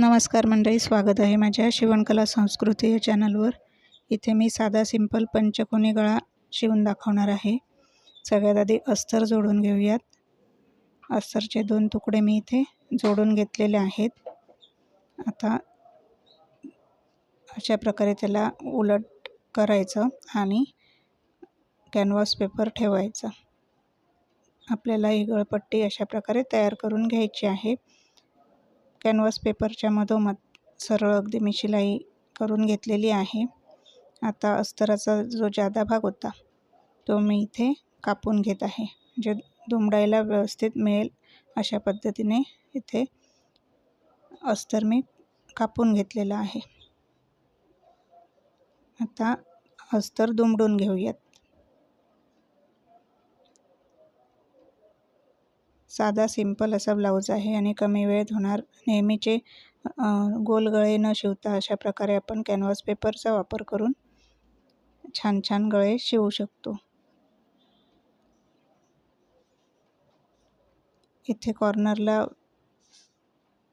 नमस्कार मंडळी स्वागत आहे माझ्या शिवणकला संस्कृती या चॅनलवर. इथे मी साधा सिंपल पंचकोनी गळा शिवून दाखवणार आहे. सगळ्यात आधी अस्तर जोडून घेऊयात. अस्तरचे दोन तुकडे मी इथे जोडून घेतलेले आहेत. आता अशा प्रकारे त्याला उलट करायचं आणि कॅनव्हास पेपर ठेवायचा. आपल्याला ही गळपट्टी अशा प्रकारे तयार करून घ्यायची आहे. कॅनव्हास पेपरच्या मधोमध सरळ अगदी मी शिलाई करून घेतलेली आहे. आता अस्तराचा जो जादा भाग होता तो मी इथे कापून घेत आहे जे दुमडायला व्यवस्थित मिळेल अशा पद्धतीने इथे अस्तर मी कापून घेतलेलं आहे. आता अस्तर दुमडून घेऊयात. साधा सिंपल असा ब्लाऊज आहे आणि कमी वेळेत होणार. नेहमीचे गोल गळे न शिवता अशा प्रकारे आपण कॅनव्हास पेपरचा वापर करून छान छान गळे शिवू शकतो. इथे कॉर्नरला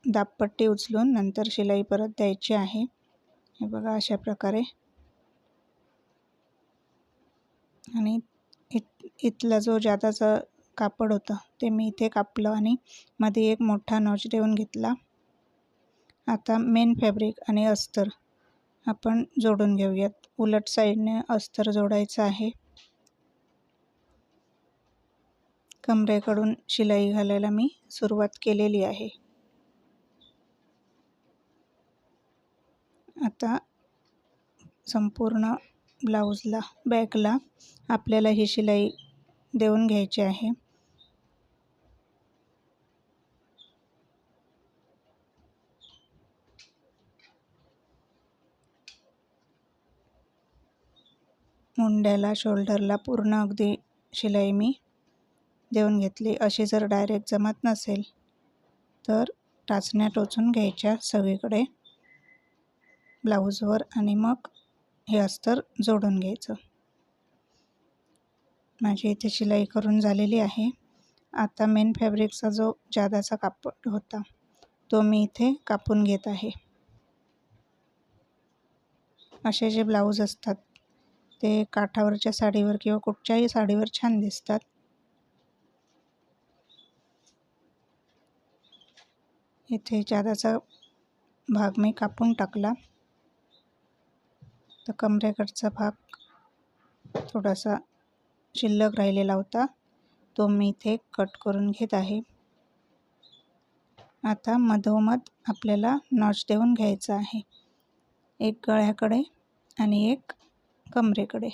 दाबपट्टी उचलून नंतर शिलाई परत द्यायची आहे. हे बघा अशा प्रकारे. आणि इत इथला जो जादाचा कापड होतं. ते मी इथे कापलं आणि मध्ये एक मोठा नॉच देऊन घेतला. आता मेन फॅब्रिक आणि अस्तर आपण जोडून घेऊयात. उलट साईडने अस्तर जोडायचं आहे. कमरेकडून शिलाई घालायला मी सुरुवात केलेली आहे. आता संपूर्ण ब्लाऊजला बॅकला आपल्याला ही शिलाई देऊन घ्यायची आहे. मुंड्याला शोल्डरला पूर्ण अगदी शिलाई मी देऊन घेतली. अशी जर डायरेक्ट जमत नसेल तर टाचण्या टोचून घ्यायच्या सगळीकडे. ब्लाऊजवर आणि मग हे अस्तर जोडून घ्यायचं. माझी इथे शिलाई करून झालेली आहे. आता मेन फॅब्रिकचा जो जादाचा कापड होता तो मी इथे कापून घेत आहे. असे जे ब्लाऊज असतात ते काठावरच्या साडीवर किंवा कुठच्याही साडीवर छान दिसतात. इथे चादाचा भाग मी कापून टाकला. तर कमरेकडचा भाग थोडासा शिल्लक राहिलेला होता. तो मी इथे कट करून घेत आहे. आता मधोमध आपल्याला नॉच देऊन घ्यायचा आहे. एक गळ्याकडे आणि एक कमरेकडे.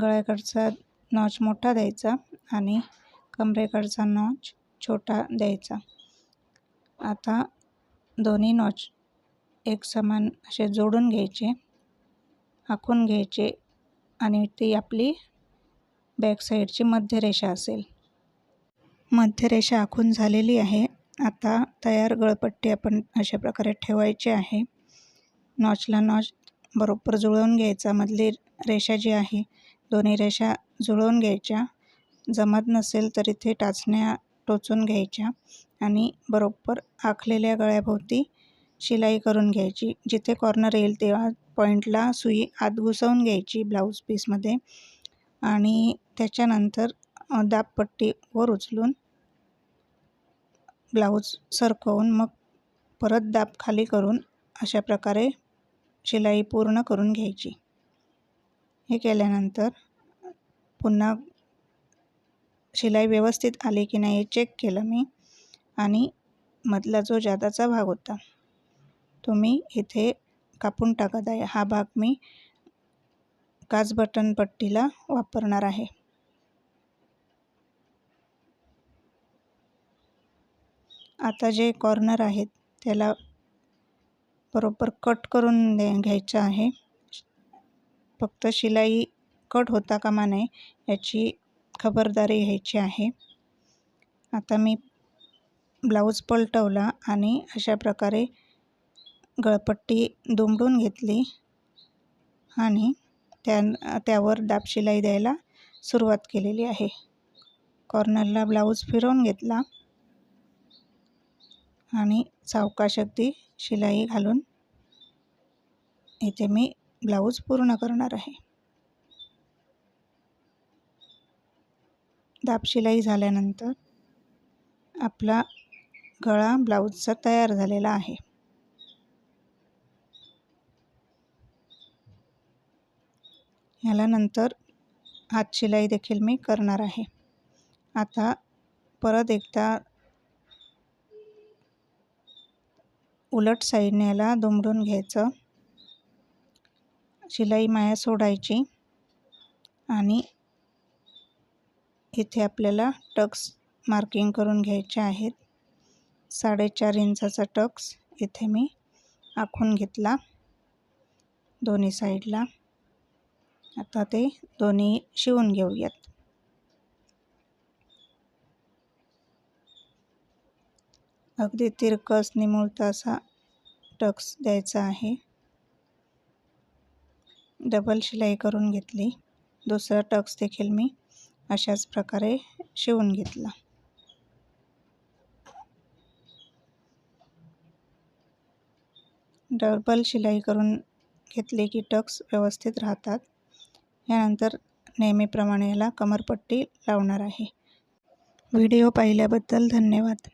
गळ्याकडचा नॉच मोठा द्यायचा आणि कमरेकडचा नॉच छोटा द्यायचा. आता दोन्ही नॉच एक समान असे जोडून घ्यायचे आखून घ्यायचे आणि ती आपली बॅक साईडची मध्यरेषा असेल. मध्यरेषा आखून झालेली आहे. आता तयार गळपट्टी आपण अशा प्रकारे ठेवायची आहे. नॉचला नॉच बरोबर जुळवून घ्यायचा. मधली रेषा जी आहे दोन्ही रेषा जुळवून घ्यायच्या. जमत नसेल तर इथे टाचण्या टोचून घ्यायच्या आणि बरोबर आखलेल्या गळ्याभोवती शिलाई करून घ्यायची. जिथे कॉर्नर येईल तेव्हा पॉईंटला सुई आत घुसवून घ्यायची ब्लाऊज पीसमध्ये आणि त्याच्यानंतर दाबपट्टीवर उचलून ब्लाऊज सरकवून मग परत दाब खाली करून अशा प्रकारे शिलाई पूर्ण करून घ्यायची. हे केल्यानंतर पुन्हा शिलाई व्यवस्थित आली की नाही हे चेक केलं मी आणि मधला जो जादाचा भाग होता तो मी इथे कापून टाकत आहे हा भाग मी काच बटन पट्टीला वापरणार आहे. आता जे कॉर्नर आहेत त्याला बरोबर कट करून दे घ्यायचं आहे. फक्त शिलाई कट होता कामा नये याची खबरदारी घ्यायची आहे. आता मी ब्लाऊज पलटवला आणि अशा प्रकारे गळपट्टी दुमडून घेतली आणि त्या त्यावर दाब शिलाई द्यायला सुरुवात केलेली आहे. कॉर्नरला ब्लाऊज फिरवून घेतला आणि सावकाश अगदी शिलाई घालून इथे मी ब्लाऊज पूर्ण करणार आहे. दाब शिलाई झाल्यानंतर आपला गळा ब्लाऊजचा तयार झालेला आहे. ह्याला नंतर हातशिलाई देखील मी करणार आहे. आता परत एकदा उलट साईडनेला दुमडून घ्यायचं. शिलाई माया सोडायची. आणि इथे आपल्याला टक्स मार्किंग करून घ्यायचे आहेत. साडेचार इंचाचा टक्स इथे मी आखून घेतला दोन्ही साईडला. आता ते दोन्ही शिवून घेऊयात. अगदी तिरकस निमुळता असा टक्स द्यायचा आहे. डबल शिलाई करून घेतली. दुसरा टक्स देखील मी अशाच प्रकारे शिवून घेतला. डबल शिलाई करून घेतले की टक्स व्यवस्थित राहतात. यानंतर नेहमीप्रमाणे याला कमरपट्टी लावणार आहे. व्हिडिओ पाहिल्याबद्दल धन्यवाद.